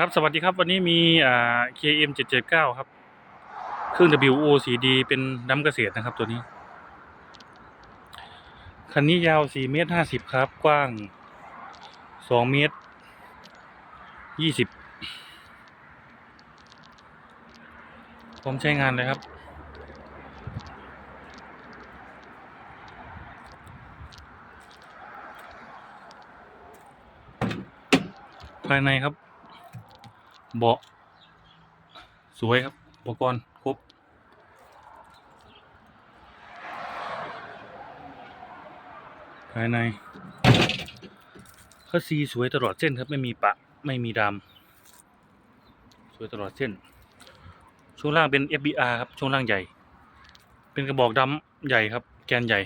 ครับสวัสดีครับวันนี้มีอ่า KM 779 ครับ เครื่อง WOCD เป็นดำเกษตรนะครับตัวนี้ คันนี้ยาว 4 เมตร 50 ครับ กว้าง 2 เมตร 20พร้อมใช้งานเลยครับ ภายในครับ เบาะสวยครับ อุปกรณ์ครบ ภายในคัสซีสวยตลอดเส้นครับ ไม่มีปะ ไม่มีดำสวยตลอดเส้น ช่วงล่างเป็น FBR ครับ ช่วงล่างใหญ่ เป็นกระบอกดำใหญ่ครับ แกนใหญ่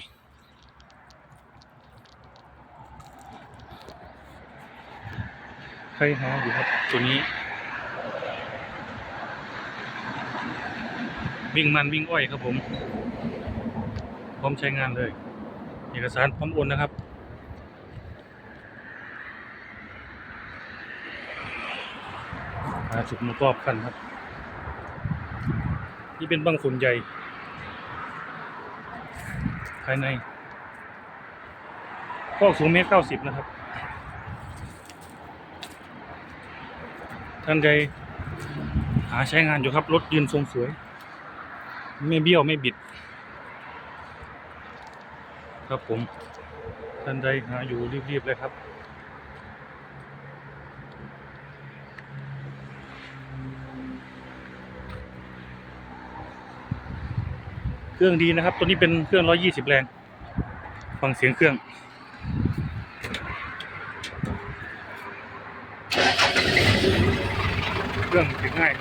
ใครหาอยู่ครับ ตัวนี้ วิ่งมันวิ่งอ้อยครับผมพร้อมใช้งานเลย เอกสารพร้อมโอนนะครับหาจุดประกอบคันครับ นี่เป็นบังฝุ่นใหญ่ ภายในก็สูงเมตรเก้าสิบนะครับ ท่านใดหาใช้งานอยู่ครับ รถยืนทรงสวย ไม่เบี้ยวไม่บิด ครับผม ท่านใดหาอยู่รีบๆเลยครับเครื่องดีนะครับ ตัวนี้เป็นเครื่อง 120 แรง ฟังเสียงเครื่อง เครื่องติดง่าย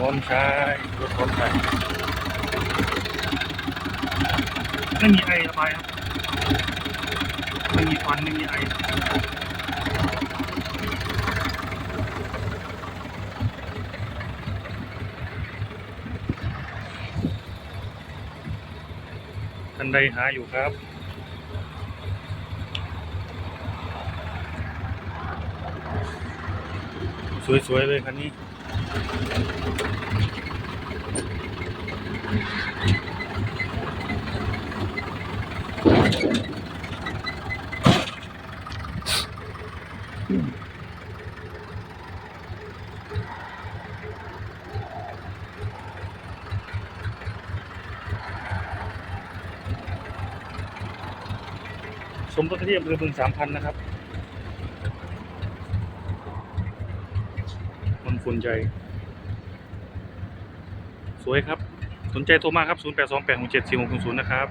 พร้อมใช้รถพร้อมใช้ไม่มีไอระบายครับไม่มีควันไม่มีไอทันใดหาอยู่ครับสวยๆเลยคันนี้ มรสที่อำเภอบึงสามพันนะครับ คนฝุ่นใจ สวยครับ สนใจโทรมาครับ 0 8 2 8 6 7 4 6 0 0 นะครับ